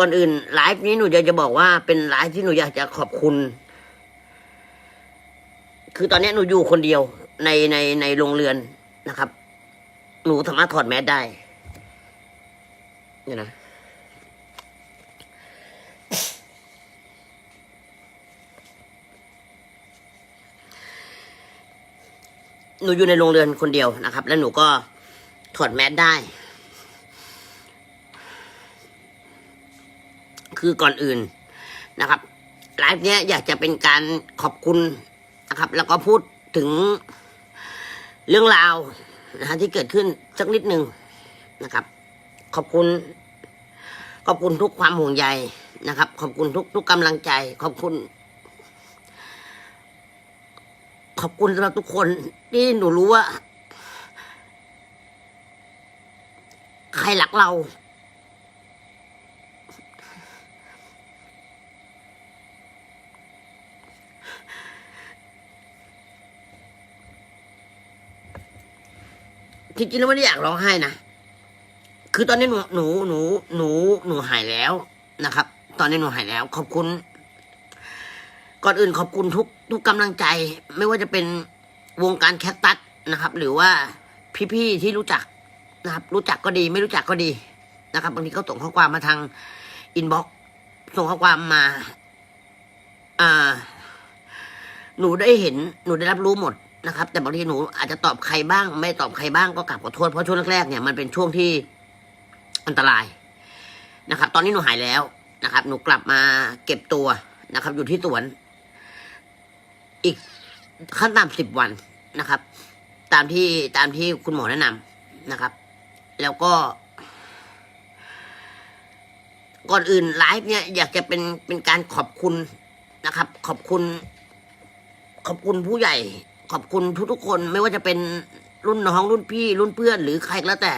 ก่อนอื่นไลฟ์นี้หนูอยากจะบอกว่าเป็นไลฟ์ที่หนูอยากจะขอบคุณ คือตอนนี้หนูอยู่คนเดียวในในในโรงเรือนนะครับ หนูสามารถถอดแมสได้เนี่ยนะหนูอยู่ในโรงเรือนคนเดียวนะครับ แล้วหนูก็ถอดแมสได้ คือก่อนอื่นนะครับไลฟ์เนี้ยอยากจะเป็นการขอบคุณนะครับ แล้วก็พูดถึงเรื่องราวนะฮะที่เกิดขึ้นสักนิดหนึ่งนะครับ ขอบคุณ ขอบคุณทุกความห่วงใยนะครับ ขอบคุณทุกทุกกำลังใจ ขอบคุณ ขอบคุณสำหรับทุกคนที่หนูรู้ว่า ใครรักเรา จริงๆแล้วไม่ได้อยากร้องไห้นะคือตอนนี้หนูหนูหนูหนูหนูหายแล้วนะครับ ตอนนี้หนูหายแล้ว ขอบคุณ ก่อนอื่นขอบคุณทุกทุกกำลังใจ ไม่ว่าจะเป็นวงการแคคตัสนะครับ หรือว่าพี่ๆที่รู้จักนะครับ รู้จักก็ดี ไม่รู้จักก็ดีนะครับบางทีเขาส่งข้อความมาทางอินบ็อกส่งข้อความมา อ่า หนูได้เห็น หนูได้รับรู้หมด นะครับ แต่บางทีหนูอาจจะตอบใครบ้าง ไม่ตอบใครบ้างก็กลับขอโทษเพราะช่วงแรกๆเนี่ยมันเป็นช่วงที่อันตรายนะครับ ตอนนี้หนูหายแล้วนะครับ หนูกลับมาเก็บตัวนะครับ อยู่ที่สวน อีกขั้นต่ำสิบวันนะครับ ตามที่ตามที่คุณหมอแนะนำนะครับ แล้วก็ ก่อนอื่นไลฟ์เนี่ยอยากจะเป็นเป็นการขอบคุณนะครับ ขอบคุณ ขอบคุณผู้ใหญ่ ขอบคุณทุกๆคนไม่ว่าจะเป็นรุ่นน้องรุ่นพี่ รุ่นเพื่อนหรือใครก็แล้วแต่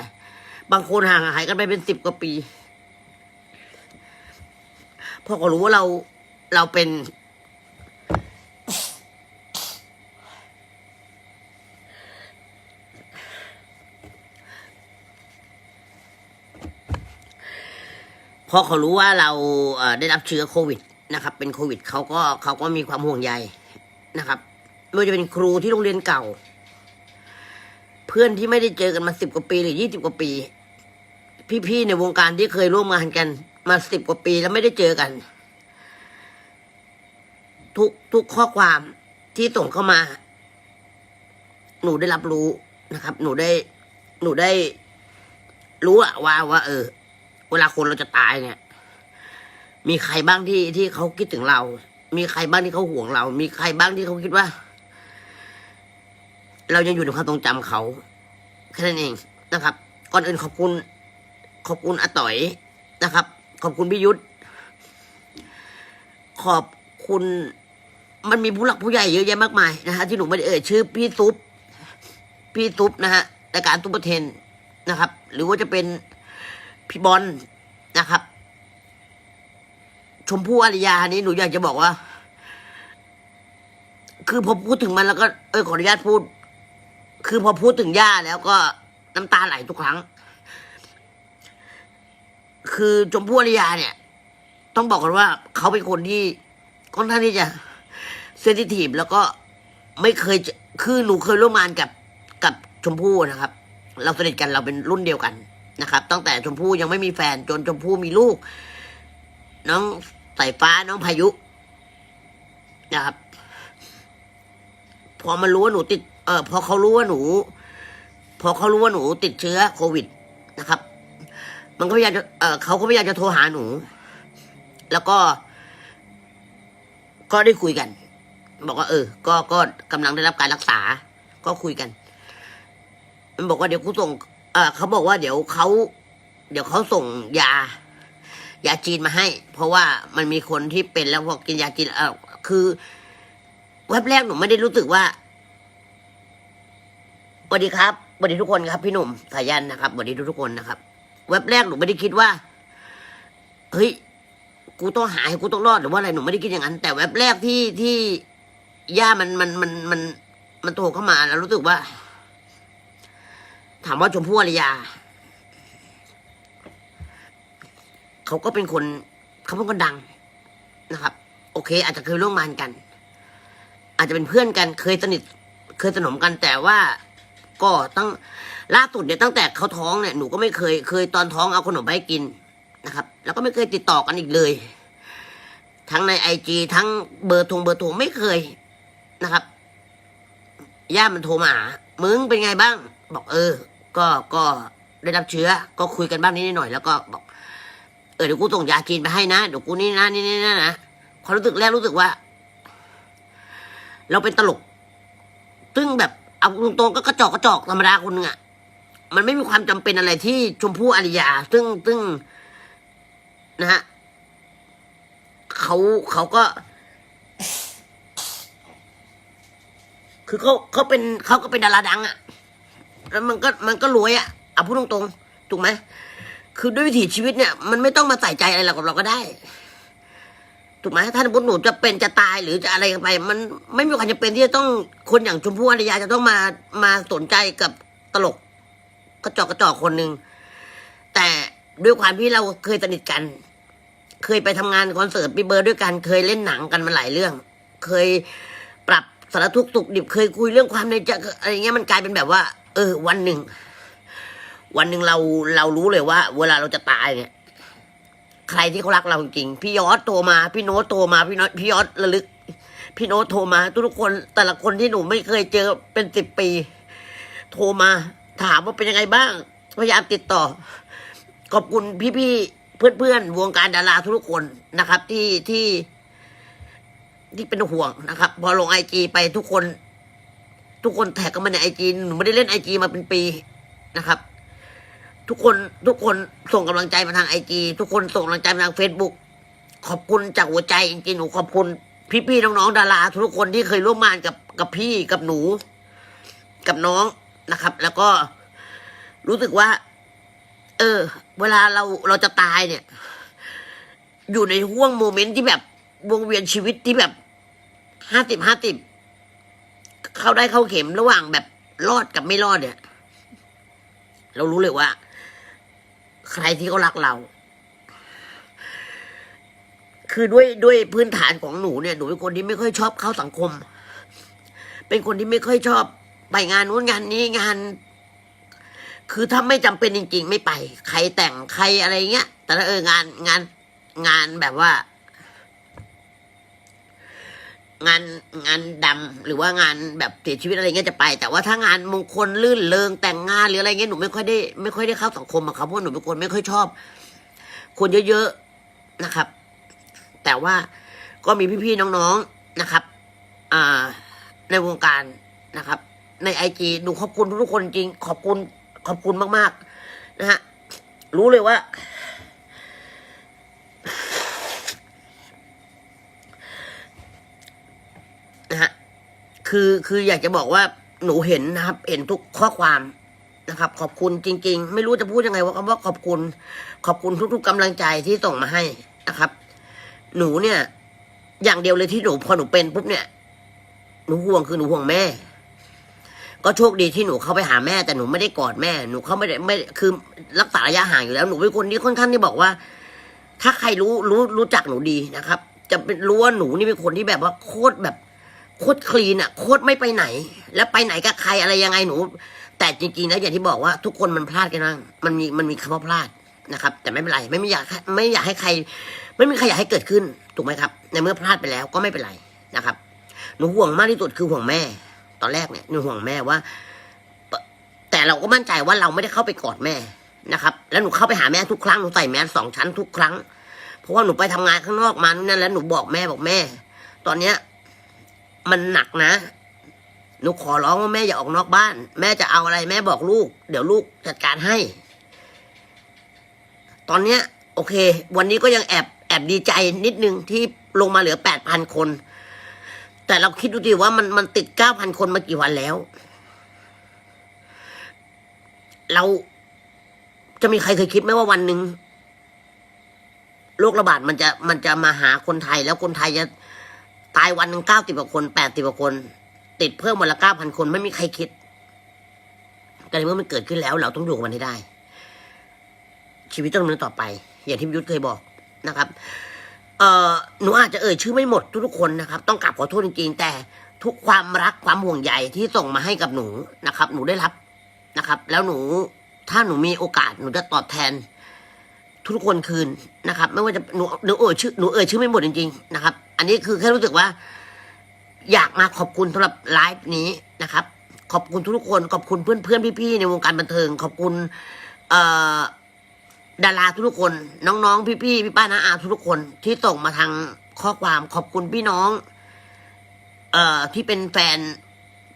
บางคนห่างหายกันไปเป็นสิบกว่าปีเพอก็รู้ว่าเราเราเป็น พอเขารู้ว่าเราได้รับเชื้อโควิดนะครับ เป็นโควิดเขาก็เขาก็มีความห่วงใยนะครับ ไม่ว่าจะเป็นครูที่โรงเรียนเก่า เพื่อนที่ไม่ได้เจอกันมาสิบกว่าปีหรือยี่สิบกว่าปี พี่ๆในวงการที่เคยร่วมงานกัน มาสิบกว่าปีแล้วไม่ได้เจอกัน ทุกทุกข้อความที่ส่งเข้ามา หนูได้รับรู้นะครับ หนูได้ หนูได้ รู้อะว่าว่า เออ เวลาคนเราจะตายเนี่ย มีใครบ้างที่ที่เขาคิดถึงเรา มีใครบ้างที่เขาห่วงเรา มีใครบ้างที่เขาคิดว่า เรายังอยู่ในความทรงจำเขาแค่นั้นเองนะครับ ก่อนอื่นขอบคุณ ขอบคุณอาต่อยนะครับ ขอบคุณพี่ยุทธขอบคุณมันมีผู้หลักผู้ใหญ่เยอะแยะมากมายนะฮะที่หนูไม่ได้เอ่ยชื่อพี่ซุปพี่ซุปนะฮะรายการซุปเปอร์เทนนะครับ หรือว่าจะเป็นพี่บอลนะครับ ชมพู่อารยานี่หนูอยากจะบอกว่า คือพอพูดถึงมันแล้วก็เออขออนุญาตพูด คือพอพูดถึงย่าแล้วก็น้ำตาไหลทุกครั้ง คือชมพู่อารยาเนี่ย ต้องบอกกันว่าเขาเป็นคนที่ค่อนข้างที่จะเซนซิทีฟแล้วก็ไม่เคยคือหนูเคยร่วมงานกับกับชมพู่นะครับ เราสนิทกันเราเป็นรุ่นเดียวกันนะครับ ตั้งแต่ชมพู่ยังไม่มีแฟนจนชมพู่มีลูก น้องสายฟ้าน้องพายุนะครับ พอมันรู้ว่าหนูติด เออพอเขารู้ว่าหนู พอเขารู้ว่าหนูติดเชื้อโควิดนะครับ มันก็พยายามจะเออเขาก็พยายามจะโทรหาหนู แล้วก็ ก็ได้คุยกัน บอกว่า เออ ก็ก็กำลังได้รับการรักษา ก็คุยกัน มันบอกว่าเดี๋ยวกูส่ง เออเขาบอกว่าเดี๋ยวเขาเดี๋ยวเขาส่งยายาจีนมาให้ เพราะว่ามันมีคนที่เป็นแล้วพอกินยาจีนเออคือเว็บแรกหนูไม่ได้รู้สึกว่า วัสดีครับสวัสดีทุกคนครับ พี่หนุ่มสายันนะครับสวัสดีทุกๆคนนะครับ เว็บแรกหนูไม่ได้คิดว่า เฮ้ย กูต้องหายกูต้องรอดหรือว่าอะไรหนูไม่ได้คิดอย่างนั้น แต่เว็บแรกที่ที่ย่ามันมันมันมัน มันโทรเข้ามาแล้วรู้สึกว่า ถามว่าชมพู่อารยาเขาก็เป็นคนเขาเป็นคนดังนะครับ โอเค อาจจะเคยร่วมงานกัน อาจจะเป็นเพื่อนกัน เคยสนิทเคยสนมกันแต่ว่า ก็ตั้งล่าสุดเนี่ยตั้งแต่เขาท้องเนี่ยหนูก็ไม่เคยเคยตอนท้องเอาขนมไปให้กินนะครับ แล้วก็ไม่เคยติดต่อกันอีกเลย ทั้งในไอจีทั้งเบอร์ทงเบอร์โทรไม่เคยนะครับย่ามันโทรมาหามึงเป็นไงบ้าง บอกเออ ก็ก็ได้รับเชื้อ ก็คุยกันบ้างนิดหน่อยแล้วก็บอก เออเดี๋ยวกูส่งยาจีนไปให้นะเดี๋ยวกูนี่นะนี่นี่นะนะความรู้สึกแรกรู้สึกว่า เราเป็นตลก ซึ่งแบบ เอาตรงๆก็กระจอกกระจอกธรรมดาคนหนึงอะมันไม่มีความจำเป็นอะไรที่ชมพู่อริยา ซึ่งซึ่งนะฮะเขาเขาก็ คือเขาเขาเป็นเขาก็เป็นดาราดังอะแล้วมันก็มันก็รวยอะเอาพูดตรงๆถูกไหมคือด้วยวิถีชีวิตเนี่ย มันไม่ต้องมาใส่ใจอะไรเรากับเราก็ได้ ถูกไหมถ้าสมมติหนูจะเป็นจะตายหรือจะอะไรกันไป มันไม่มีความจำเป็นที่จะต้องคนอย่างชมพู่อารยาจะต้องมามาสนใจกับตลกกระจอกกระจอกคนหนึ่งแต่ด้วยความที่เราเคยสนิทกัน เคยไปทำงานคอนเสิร์ตปีเบอร์ด้วยกันเคยเล่นหนังกันมาหลายเรื่อง เคยปรับสารทุกข์สุขดิบเคยคุยเรื่องความในใจอะไรเงี้ยมันกลายเป็นแบบว่า เออ วันหนึ่ง วันหนึ่งเราเรารู้เลยว่า เวลาเราจะตายเนี่ย ใครที่เขารักเราจริงพี่ยอดโทรมา พี่โน้ตโทรมาพี่น้อยพี่ยอดระลึก พี่โน้ตโทรมา ทุกคนแต่ละคนที่หนูไม่เคยเจอเป็นสิบปี โทรมา ถามว่าเป็นยังไงบ้าง พยายามติดต่อ ขอบคุณพี่ๆเพื่อนๆวงการดาราทุกคนนะครับ ที่ที่ที่เป็นห่วงนะครับ พอลงไอจีไปทุกคน ทุกคนแท็กกันมาในไอจีหนูไม่ได้เล่นไอจีมาเป็นปีนะครับ ทุกคนทุกคนส่งกำลังใจมาทางไอจีทุกคนส่งกำลังใจมาทางเฟซบุ๊กขอบคุณจากหัวใจจริงๆหนูขอบคุณ พี่ๆน้องๆดารา ทุกคนที่เคยร่วมงานกับกับพี่กับหนู กับน้องนะครับ แล้วก็รู้สึกว่า เออ เวลาเราเราจะตายเนี่ย อยู่ในห่วงโมเมนต์ที่แบบวงเวียนชีวิตที่แบบห้าสิบห้าสิบเข้าได้เข้าเข็มระหว่างแบบรอดกับไม่รอดเนี่ย เรารู้เลยว่า ใครที่เขารักเรา คือด้วยด้วยพื้นฐานของหนูเนี่ยหนูเป็นคนที่ไม่ค่อยชอบเข้าสังคม เป็นคนที่ไม่ค่อยชอบไปงานนู้นงานนี้งาน คือถ้าไม่จำเป็นจริง ๆ ไม่ไป ใครแต่งใครอะไรเงี้ย แต่ถ้าเอองานงานงานแบบว่า งานงานดำหรือว่างานแบบเสียชีวิตอะไรเงี้ยจะไป แต่ว่าถ้างานมงคลลื่นเริงแต่งงานหรืออะไรเงี้ยหนูไม่ค่อยได้ไม่ค่อยได้เข้าสังคมอะครับเพราะหนูเป็นคนไม่ค่อยชอบ คนเยอะๆนะครับ แต่ว่าก็มีพี่ๆน้องๆนะครับ อ่า ในวงการนะครับ ในไอจีหนูขอบคุณทุกๆคนจริง ขอบคุณขอบคุณมากๆนะฮะรู้เลยว่า นะฮะ คือคืออยากจะบอกว่าหนูเห็นนะครับ เห็นทุกข้อความนะครับ ขอบคุณจริง ๆ ไม่รู้จะพูดยังไงว่าคำว่าขอบคุณ ขอบคุณทุก ๆกำลังใจที่ส่งมาให้นะครับ หนูเนี่ย อย่างเดียวเลยที่หนูพอหนูเป็นปุ๊บเนี่ยหนูห่วงคือหนูห่วงแม่ ก็โชคดีที่หนูเข้าไปหาแม่แต่หนูไม่ได้กอดแม่หนูเข้าไม่ได้ไม่คือรักษาระยะห่างอยู่แล้ว หนูเป็นคนที่ค่อนข้างที่บอกว่า ถ้าใครรู้รู้รู้จักหนูดีนะครับ จะเป็นรู้ว่าหนูนี่เป็นคนที่แบบว่าโคตรแบบ โคตรคลีนอะโคตรไม่ไปไหน แล้วไปไหนกับใครอะไรยังไงหนู แต่จริงๆแล้วอย่างที่บอกว่าทุกคนมันพลาดกันบ้างมันมีมันมีคำว่าพลาดนะครับ แต่ไม่เป็นไรไม่ไม่อยากไม่อยากให้ใคร ไม่มีใครอยากให้เกิดขึ้นถูกไหมครับ ในเมื่อพลาดไปแล้วก็ไม่เป็นไรนะครับ หนูห่วงมากที่สุดคือห่วงแม่ ตอนแรกเนี่ยหนูห่วงแม่ว่า แต่เราก็มั่นใจว่าเราไม่ได้เข้าไปกอดแม่นะครับ แล้วหนูเข้าไปหาแม่ทุกครั้งหนูใส่แมสสองชั้นทุกครั้ง เพราะว่าหนูไปทำงานข้างนอกมานั่นแล้วหนูบอกแม่บอกแม่ ตอนเนี้ย มันหนักนะ หนูขอร้องว่าแม่อย่าออกนอกบ้าน แม่จะเอาอะไรแม่บอกลูก เดี๋ยวลูกจัดการให้ ตอนเนี้ย โอเค วันนี้ก็ยังแอบแอบดีใจนิดนึงที่ลงมาเหลือแปดพันคน แต่เราคิดดูดิว่ามันมันติดเก้าพันคนมากี่วันแล้ว เราจะมีใครเคยคิดไหมว่าวันหนึ่งโรคระบาดมันจะมันจะมาหาคนไทยแล้วคนไทยจะ ตายวันหนึ่งเก้าสิบกว่าคนแปดสิบกว่าคน ติดเพิ่มวันละเก้าพันคนไม่มีใครคิด แต่ในเมื่อมันเกิดขึ้นแล้ว เราต้องอยู่กับมันให้ได้ ชีวิตต้องดำเนินต่อไป อย่างที่ยุทธเคยบอกนะครับ เอ่อหนูอาจจะเอ่ยชื่อไม่หมดทุกๆคนนะครับ ต้องกราบขอโทษจริงๆ แต่ทุกความรักความห่วงใยที่ส่งมาให้กับหนูนะครับ หนูได้รับนะครับ แล้วหนูถ้าหนูมีโอกาสหนูจะตอบแทน ทุกคนคืนนะครับ ไม่ว่าจะหนูหนูเอ่ยชื่อหนูเอ่ยชื่อไม่หมดจริงๆนะครับ อันนี้คือแค่รู้สึกว่า อยากมาขอบคุณสำหรับไลฟ์นี้นะครับ ขอบคุณทุกคน ขอบคุณเพื่อนๆพี่ๆในวงการบันเทิง ขอบคุณเอ่อดาราทุกคน น้องๆ พี่ๆพี่ป้าน้าอาทุกคนที่ส่งมาทางข้อความขอบคุณพี่น้อง เอ่อที่เป็นแฟน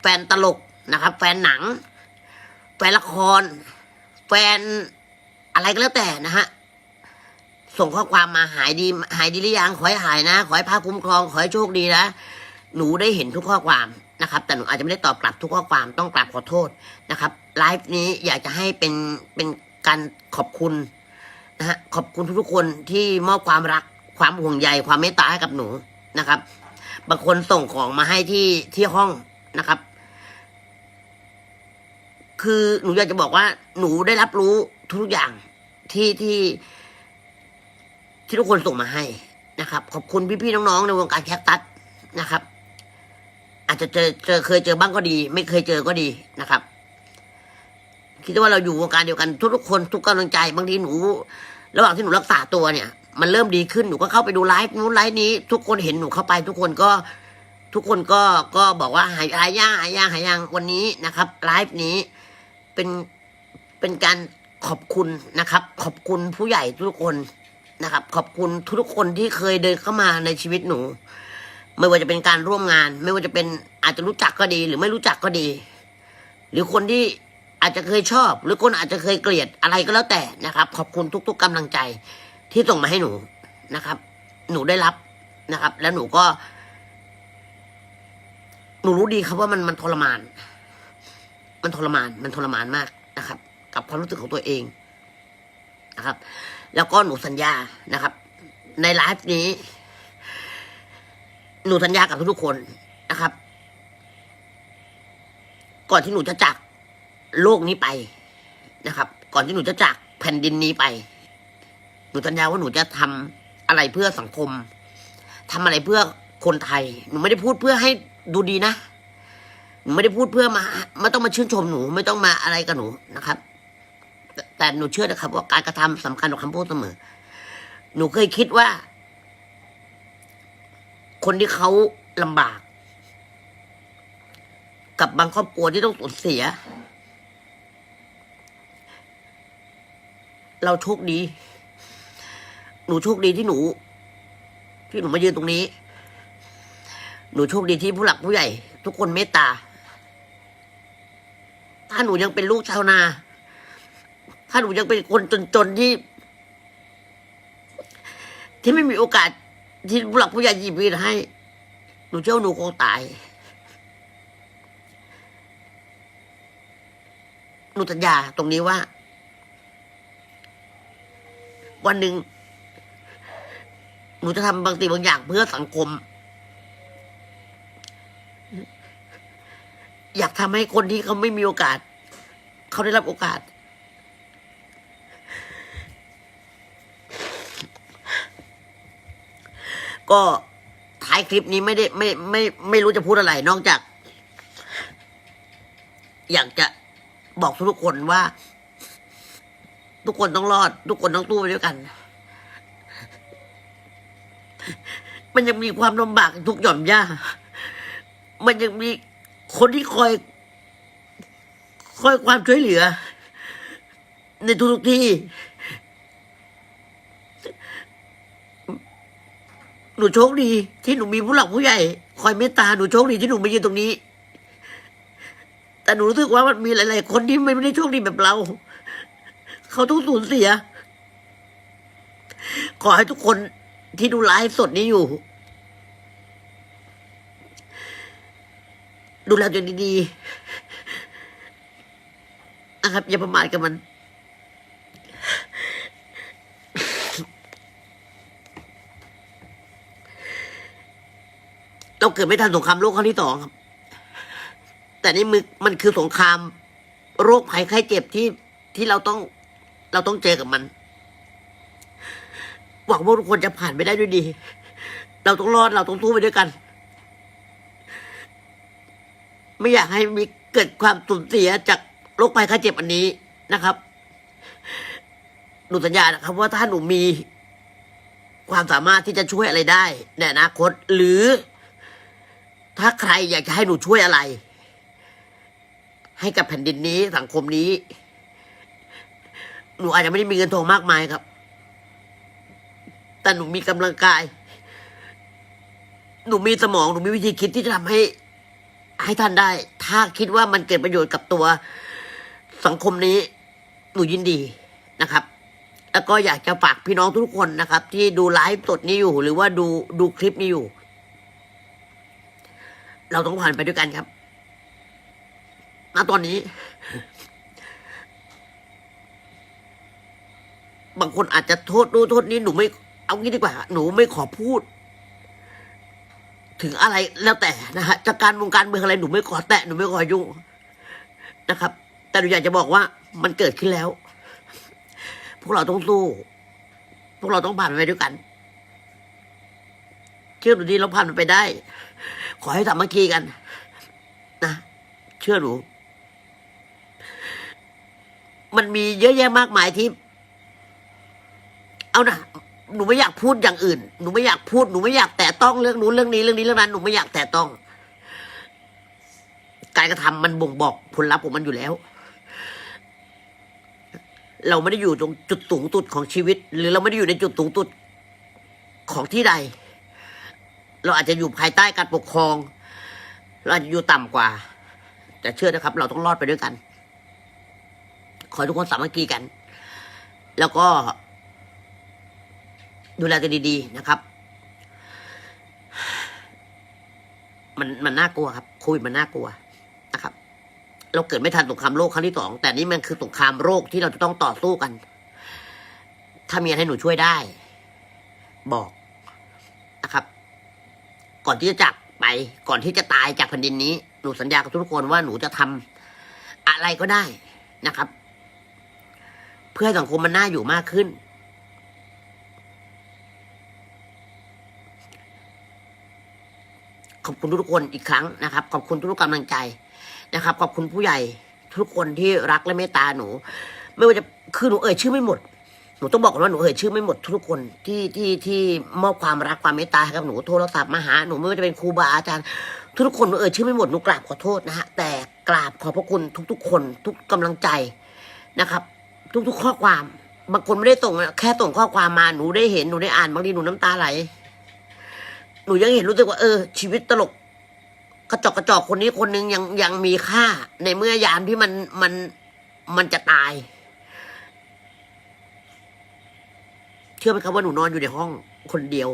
แฟนตลกนะครับ แฟนหนัง แฟนละคร แฟนอะไรก็แล้วแต่นะฮะ ส่งข้อความมาหายดี หายดีหรือยังขอให้หายนะ ขอให้พาคุ้มครอง ขอให้โชคดีนะ หนูได้เห็นทุกข้อความนะครับ แต่หนูอาจจะไม่ได้ตอบกลับทุกข้อความต้องกราบขอโทษนะครับไลฟ์นี้อยากจะให้เป็นเป็นการขอบคุณนะฮะขอบคุณทุกๆคนที่มอบความรักความห่วงใยความเมตตาให้กับหนูนะครับบางคนส่งของมาให้ที่ที่ห้องนะครับ คือหนูอยากจะบอกว่าหนูได้รับรู้ทุกอย่างที่ที่ ที่ทุกคนส่งมาให้นะครับ ขอบคุณพี่ๆน้องๆในวงการแคคตัสนะครับ อาจจะเจอเจอเคยเจอบ้างก็ดี ไม่เคยเจอก็ดีนะครับ คิดว่าเราอยู่วงการเดียวกันทุกๆคนทุกกำลังใจบางทีหนู ระหว่างที่หนูรักษาตัวเนี่ย มันเริ่มดีขึ้นหนูก็เข้าไปดูไลฟ์นู้นไลฟ์นี้ ทุกคนเห็นหนูเข้าไป ทุกคนก็ทุกคนก็ก็บอกว่าหายหายย่างหายย่างหายย่างวันนี้นะครับไลฟ์นี้เป็นเป็นการขอบคุณนะครับ ขอบคุณผู้ใหญ่ทุกคน นะครับ ขอบคุณทุกๆคนที่เคยเดินเข้ามาในชีวิตหนู ไม่ว่าจะเป็นการร่วมงาน ไม่ว่าจะเป็นอาจจะรู้จักก็ดี หรือไม่รู้จักก็ดี หรือคนที่อาจจะเคยชอบ หรือคนอาจจะเคยเกลียดอะไรก็แล้วแต่นะครับ ขอบคุณทุก ๆกำลังใจที่ส่งมาให้หนูนะครับ หนูได้รับนะครับ แล้วหนูก็ หนูรู้ดีครับว่ามันมันทรมาน มันทรมาน มันทรมานมากนะครับ กับความรู้สึกของตัวเอง นะครับ แล้วก็หนูสัญญานะครับ ในไลฟ์นี้ หนูสัญญากับทุกๆคนนะครับ ก่อนที่หนูจะจากโลกนี้ไปนะครับ ก่อนที่หนูจะจากแผ่นดินนี้ไป หนูสัญญาว่าหนูจะทำอะไรเพื่อสังคมทำอะไรเพื่อคนไทย หนูไม่ได้พูดเพื่อให้ดูดีนะหนูไม่ได้พูดเพื่อมา ไม่ต้องมาชื่นชมหนู ไม่ต้องมาอะไรกับหนูนะครับ แต่หนูเชื่อนะครับ ว่าการกระทำสำคัญกว่าคำพูดเสมอ หนูเคยคิดว่า คนที่เขาลำบาก กับบางครอบครัวที่ต้องสูญเสีย เราโชคดี หนูโชคดีที่หนู ที่หนูมายืนตรงนี้ หนูโชคดีที่ผู้หลักผู้ใหญ่ ทุกคนเมตตา ถ้าหนูยังเป็นลูกชาวนา ถ้าหนูยังเป็นคนจนๆที่ ที่ไม่มีโอกาส ที่ผู้หลักผู้ใหญ่หยิบยืนให้ หนูเชื่อว่าหนูคงตาย หนูสัญญาตรงนี้ว่า วันหนึ่งหนูจะทำบางสิ่งบางอย่างเพื่อสังคม อยากทำให้คนที่เขาไม่มีโอกาส เขาได้รับโอกาส ก็ท้ายคลิปนี้ไม่ได้ไม่ไม่ไม่รู้จะพูดอะไร นอกจาก อยากจะบอกทุกคนว่า ทุกคนต้องรอด ทุกคนต้องตู้ไปด้วยกัน มันยังมีความลำบากทุกหย่อมย่ามันยังมีคนที่คอย คอยความช่วยเหลือ ในทุกๆที่ หนูโชคดีที่หนูมีผู้หลักผู้ใหญ่ คอยเมตตาหนูโชคดีที่หนูมายืนตรงนี้ แต่หนูรู้สึกว่ามันมีหลาย ๆ คนที่ไม่ได้โชคดีแบบเรา เขาต้องสูญเสีย ขอให้ทุกคนที่ดูไลฟ์สดนี้อยู่ ดูแลตัวดีๆนะครับอย่าประมาทกับมัน เราเกิดไม่ทันสงครามโลกครั้งที่สองครับ แต่นี่มันมันคือสงคราม โรคภัยไข้เจ็บที่ที่เราต้อง เราต้องเจอกับมัน หวังว่าทุกคนจะผ่านไปได้ด้วยดี เราต้องรอดเราต้องสู้ไปด้วยกัน ไม่อยากให้มีเกิดความสูญเสียจากโรคภัยไข้เจ็บอันนี้นะครับหนูสัญญานะครับ ว่าถ้าหนูมีความสามารถที่จะช่วยอะไรได้ในอนาคตหรือ ถ้าใครอยากจะให้หนูช่วยอะไร ให้กับแผ่นดินนี้สังคมนี้ หนูอาจจะไม่ได้มีเงินทองมากมายครับ แต่หนูมีกำลังกาย หนูมีสมองหนูมีวิธีคิดที่จะทำให้ ให้ท่านได้ ถ้าคิดว่ามันเกิดประโยชน์กับตัว สังคมนี้ หนูยินดีนะครับแล้วก็อยากจะฝากพี่น้องทุกคนนะครับ ที่ดูไลฟ์สดนี้อยู่ หรือว่าดูดูคลิปนี้อยู่ เราต้องผ่านไปด้วยกันครับณตอนนี้ บางคนอาจจะโทษนู้โทษนี้หนูไม่เอางี้ดีกว่า หนูไม่ขอพูด ถึงอะไรแล้วแต่นะฮะจากการวงการเมืองอะไรหนูไม่ขอแตะหนูไม่ขอยุ่งนะครับ แต่หนูอยากจะบอกว่ามันเกิดขึ้นแล้ว พวกเราต้องสู้ พวกเราต้องผ่านมันไปด้วยกัน เชื่อหนูดีเราผ่านมันไปได้ ขอให้สามัคคีกัน นะ เชื่อหนู มันมีเยอะแยะมากมายที่ เอานะหนูไม่อยากพูดอย่างอื่น หนูไม่อยากพูด หนูไม่อยากแตะต้องเรื่องนู้นเรื่องนี้เรื่องนี้เรื่องนั้น หนูไม่อยากแตะต้อง การกระทำมันบ่งบอกผลลัพธ์ของมันอยู่แล้ว เราไม่ได้อยู่ตรงจุดสูงสุดของชีวิต หรือเราไม่ได้อยู่ในจุดสูงสุดของที่ใด เราอาจจะอยู่ภายใต้การปกครอง เราอาจจะอยู่ต่ำกว่า แต่เชื่อนะครับ เราต้องรอดไปด้วยกัน ขอทุกคนสามัคคีกัน แล้วก็ ดูแลตัวดีๆนะครับ มันมันน่ากลัวครับโควิดมันน่ากลัวนะครับ เราเกิดไม่ทันสงครามโลกครั้งที่สองแต่นี่มันคือสงครามโรคที่เราจะต้องต่อสู้กัน ถ้ามีอะไรให้หนูช่วยได้ บอกนะครับ ก่อนที่จะจากไป ก่อนที่จะตายจากแผ่นดินนี้ หนูสัญญากับทุกคนว่าหนูจะทำอะไรก็ได้นะครับ เพื่อให้สังคมมันน่าอยู่มากขึ้น ขอบคุณทุกคนอีกครั้งนะครับ ขอบคุณทุกกำลังใจนะครับ ขอบคุณผู้ใหญ่ ทุกคนที่รักและเมตตาหนู ไม่ว่าจะคือหนูเอ่ยชื่อไม่หมด หนูต้องบอกก่อนว่าหนูเอ่ยชื่อไม่หมดทุกคนที่ที่ที่มอบความรักความเมตตาให้กับหนูโทรศัพท์มาหาหนูไม่ว่าจะเป็นครูบาอาจารย์ ทุกคนหนูเอ่ยชื่อไม่หมดหนูกราบขอโทษนะฮะแต่กราบขอบพระคุณทุก ๆ คน ทุกกำลังใจนะครับ ทุกๆข้อความบางคนไม่ได้ส่งนะแค่ส่งข้อความมาหนูได้เห็นหนูได้อ่านบางทีหนูน้ำตาไหลหนูยังเห็นรู้สึกว่าเออ ชีวิตตลก กระจอกกระจอกคนนี้คนนึงยังยังมีค่า ในเมื่อยามที่มันมันมันจะตาย ชื่อไหมครับว่าหนูนอนอยู่ในห้องคนเดียว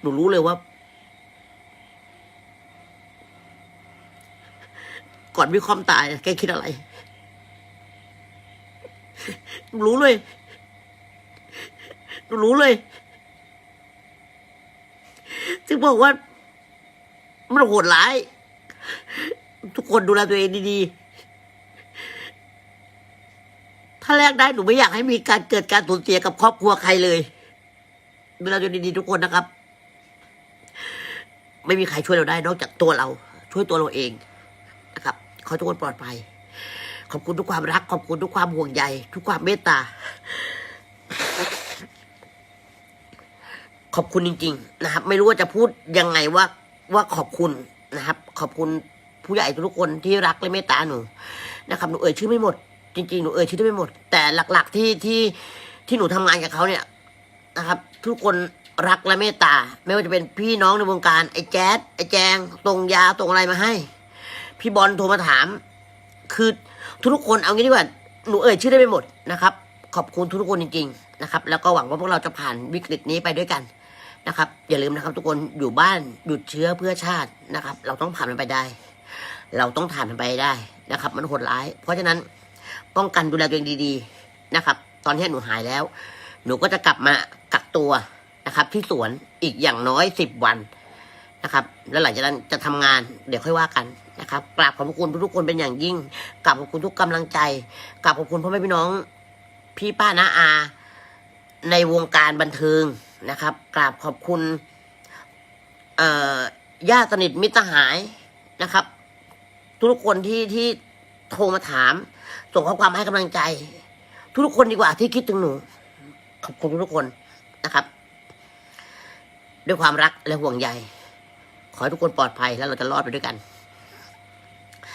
หนูรู้เลยว่า ก่อนวิความตายแกคิดอะไร หนูรู้เลย หนูรู้เลย จึงบอกว่า มันโหดร้าย ทุกคนดูแลตัวเองดีๆ ถ้าแลกได้หนูไม่อยากให้มีการเกิดการสูญเสียกับครอบครัวใครเลยดูแลตัวดีๆทุกคนนะครับ ไม่มีใครช่วยเราได้นอกจากตัวเรา ช่วยตัวเราเองนะครับขอทุกคนปลอดภัย ขอบคุณทุกความรัก ขอบคุณทุกความห่วงใย ทุกความเมตตา ขอบคุณจริง ๆ นะครับ ไม่รู้ว่าจะพูดยังไงว่าว่าขอบคุณนะครับ ขอบคุณผู้ใหญ่ทุกคนที่รักและเมตตาหนูนะครับหนูเอ่ยชื่อไม่หมด จริงๆ หนูเอ่ยชื่อได้ไม่หมด แต่หลักๆที่ที่ที่หนูทำงานกับเขาเนี่ยนะครับ ทุกคนรักและเมตตา ไม่ว่าจะเป็นพี่น้องในวงการไอ้แจ๊ดไอ้แจงตรงยาตรงอะไรมาให้ พี่บอลโทรมาถาม คือทุกคนเอางี้ดีกว่าหนูเอ่ยชื่อได้ไม่หมดนะครับ ขอบคุณทุกคนจริง ๆ นะครับ แล้วก็หวังว่าพวกเราจะผ่านวิกฤตนี้ไปด้วยกันนะครับอย่าลืมนะครับทุกคนอยู่บ้านหยุดเชื้อเพื่อชาตินะครับ เราต้องผ่านมันไปได้ เราต้องผ่านมันไปได้นะครับ มันโหดร้าย เพราะฉะนั้น ป้องกันดูแลตัวเองดีๆนะครับ ตอนที่หนูหายแล้ว หนูก็จะกลับมากักตัวนะครับ ที่สวนอีกอย่างน้อยสิบวันนะครับ แล้วหลังจากนั้นจะทำงานเดี๋ยวค่อยว่ากันนะครับกราบขอบคุณทุกคนเป็นอย่างยิ่งกราบขอบคุณทุกกำลังใจกราบขอบคุณพ่อแม่พี่น้อง พี่ป้าน้าอา ในวงการบันเทิงนะครับกราบขอบคุณเอ่อญาติสนิทมิตรหายนะครับ ทุกคนที่ที่ โทรมาถาม ส่งข้อความให้กำลังใจ ทุกคนดีกว่าที่คิดถึงหนู ขอบคุณทุกคนนะครับ ด้วยความรักและห่วงใย ขอให้ทุกคนปลอดภัยแล้วเราจะรอดไปด้วยกัน